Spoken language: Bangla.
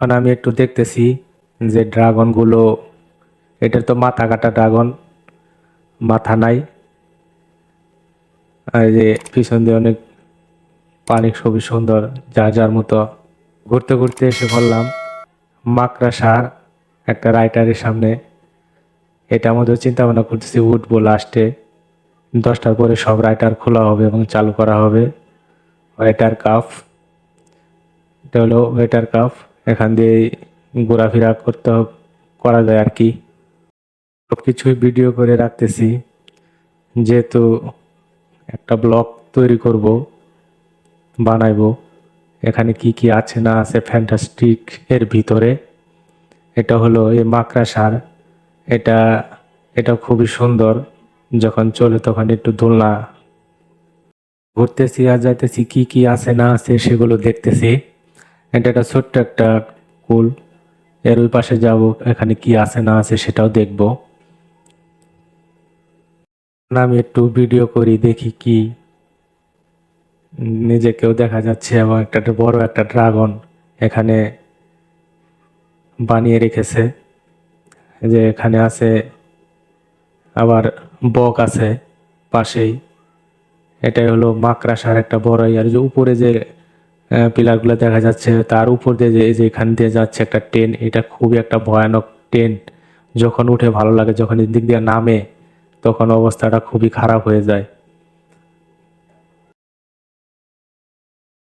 এখন আমি একটু দেখতেছি যে ড্রাগনগুলো, এটার তো মাথা কাটা ড্রাগন, মাথা নাই। আর যে পিছন দিয়ে অনেক পানি খুবই সুন্দর, যার যার মতো। ঘুরতে ঘুরতে এসে বললাম, মাকড়া সার, একটা রাইটারের সামনে। এটা আমাদের চিন্তা ভাবনা করতেছি উঠবো লাস্টে দশটার পরে সব রাইটার খোলা হবে এবং চালু করা হবে। ওয়েটার কাফ, এটা হলো ওয়েটার কাফ। এখান দিয়ে ঘোরাফেরা করতে করা যায় আর কি। সব কিছুই ভিডিও করে রাখতেছি। যেহেতু একটা ব্লগ তৈরি করব, বানাইবো, এখানে কি কি আছে না আছে ফ্যান্টাস্টিক এর ভিতরে। এটা হলো এই মাকড়া সার। এটা এটা খুবই সুন্দর। যখন চলে তখন একটু দোলনা ঘুরতেছি আর যাইতেছি কি কি আছে না আছে সেগুলো দেখতেছি। এটা একটা ছোট্ট একটা কুল। এর ওই পাশে যাব, এখানে কি আছে না আছে সেটাও দেখব। আমি একটু ভিডিও করি, দেখি কি। নিজেকেও দেখা যাচ্ছে, এবং একটা বড় একটা ড্রাগন এখানে বানিয়ে রেখেছে। যে এখানে আছে, আবার বক আছে পাশেই। এটাই হলো মাকড়াসার একটা বড় আর যে উপরে যে পিলারগুলো দেখা যাচ্ছে। তার উপর দিয়ে যে যে এখান দিয়ে যাচ্ছে একটা ট্রেন, এটা খুবই একটা ভয়ানক ট্রেন। যখন উঠে ভালো লাগে, যখন এদিক দিয়ে নামে, তখন অবস্থাটা খুবই খারাপ হয়ে যায়।